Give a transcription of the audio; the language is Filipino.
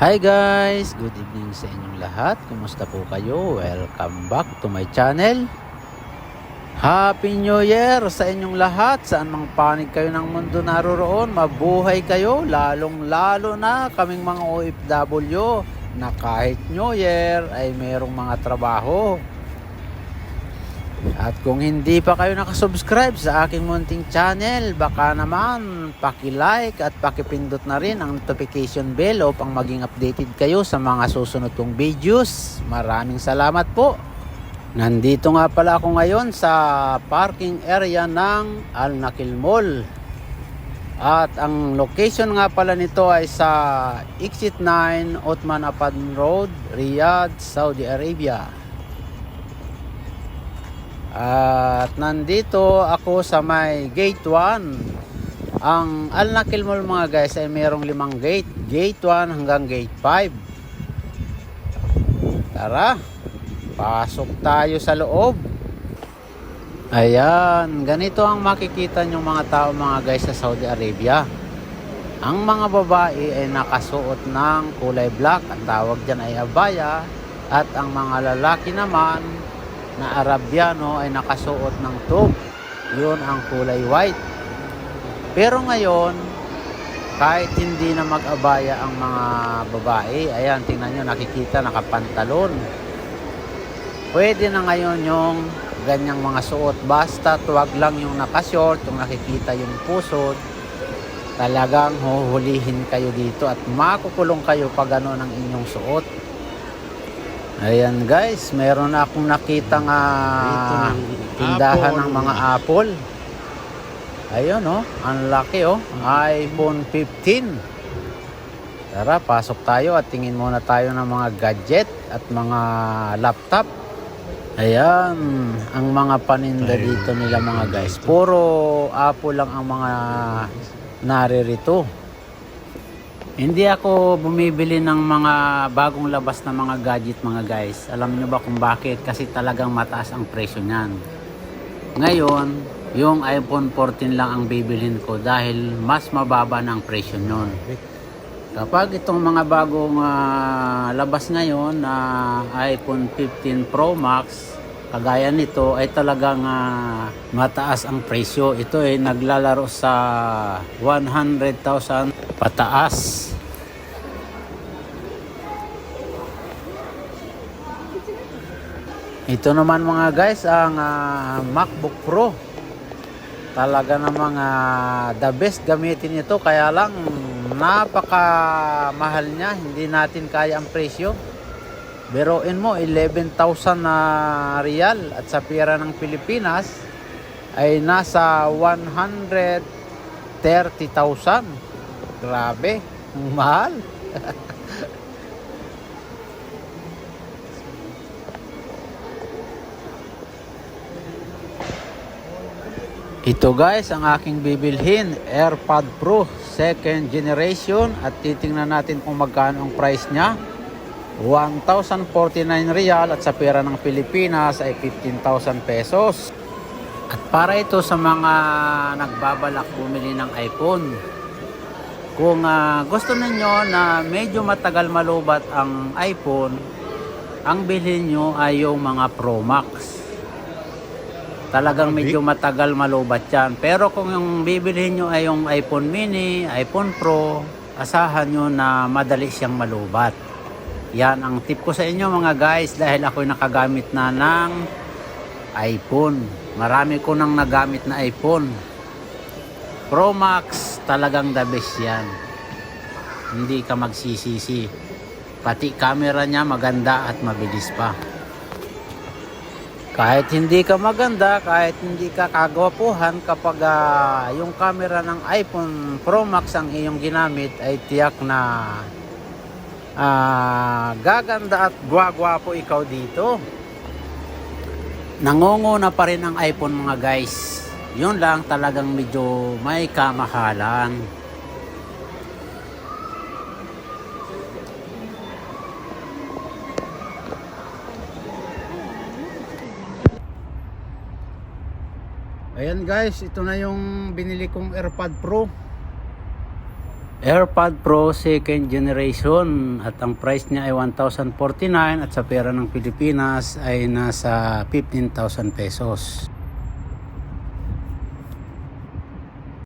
Hi guys! Good evening sa inyong lahat. Kumusta po kayo? Welcome back to my channel. Happy New Year sa inyong lahat. Saan mang panig kayo ng mundo naroroon, mabuhay kayo. Lalong lalo na kaming mga OFW na kahit New Year ay merong mga trabaho. At kung hindi pa kayo nakasubscribe sa aking munting channel, baka naman paki-like at pakipindot na rin ang notification bell upang maging updated kayo sa mga susunod kong videos. Maraming salamat po. Nandito nga pala ako ngayon sa parking area ng Al Nakil Mall. At ang location nga pala nito ay sa Exit 9 Otman Apan Road, Riyadh, Saudi Arabia. At nandito ako sa may gate 1. Ang Al Nakil Mall mga guys ay mayroong limang gate. Gate 1 hanggang gate 5. Tara, pasok tayo sa loob. Ayan, ganito ang makikita nyong mga tao mga guys sa Saudi Arabia. Ang mga babae ay nakasuot ng kulay black, ang tawag dyan ay abaya. At ang mga lalaki naman na Arabiano ay nakasuot ng tube. Yun ang kulay white. Pero ngayon, kahit hindi na mag-abaya ang mga babae, ayan, tingnan nyo, nakikita, nakapantalon. Pwede na ngayon yung ganyang mga suot. Basta tuwag lang yung nakashort, yung nakikita yung pusod, talagang huhulihin kayo dito at makukulong kayo pag ano ng inyong suot. Ayan guys, meron na akong nakitang ah, tindahan ng mga apple. Ayun oh, ang laki oh, iPhone 15. Tara, pasok tayo at tingin muna tayo ng mga gadget at mga laptop. Ayan, ang mga paninda dito nila mga guys. Puro apple lang ang mga naririto. Hindi ako bumibili ng mga bagong labas na mga gadget mga guys. Alam niyo ba kung bakit? Kasi talagang mataas ang presyo niyan. Ngayon, yung iPhone 14 lang ang bibilhin ko dahil mas mababa na ang presyo nun. Kapag itong mga bagong ah, labas ngayon na iPhone 15 Pro Max, kagaya nito ay talagang ah, mataas ang presyo. Ito ay naglalaro sa 100,000 pataas. Ito naman mga guys ang ah, MacBook Pro. Talaga namang ah, the best gamitin ito kaya lang napaka mahal niya, hindi natin kaya ang presyo. Biruin mo 11,000 na real at sa pera ng Pilipinas ay nasa 130,000. Grabe, mahal. Ito guys ang aking bibilhin, AirPod Pro second generation at titingnan natin kung magkano ang price niya. 1,049 real at sa pera ng Pilipinas ay 15,000 pesos. At para ito sa mga nagbabalak bumili ng iPhone. Kung ah, gusto ninyo na medyo matagal malubat ang iPhone, ang bilhin nyo ay yung mga Pro Max talagang medyo matagal malubat yan. Pero kung yung bibilhin nyo ay yung iPhone mini, iPhone Pro, asahan nyo na madali siyang malubat. Yan ang tip ko sa inyo mga guys dahil ako'y nakagamit na ng iPhone. Marami ko nang nagamit na iPhone. Pro Max talagang the best yan. Hindi ka magsisisi. Pati camera niya maganda at mabilis pa. Kahit hindi ka maganda, kahit hindi ka kagwapuhan kapag ah, yung camera ng iPhone Pro Max ang iyong ginamit ay tiyak na ah, gaganda at gwagwapo ikaw dito. Nangunguna pa rin ang iPhone mga guys. Yun lang talagang medyo may kamahalan. Ayan guys, ito na yung binili kong AirPod Pro. AirPod Pro second generation at ang price niya ay 1,049 at sa pera ng Pilipinas ay nasa 15,000 pesos.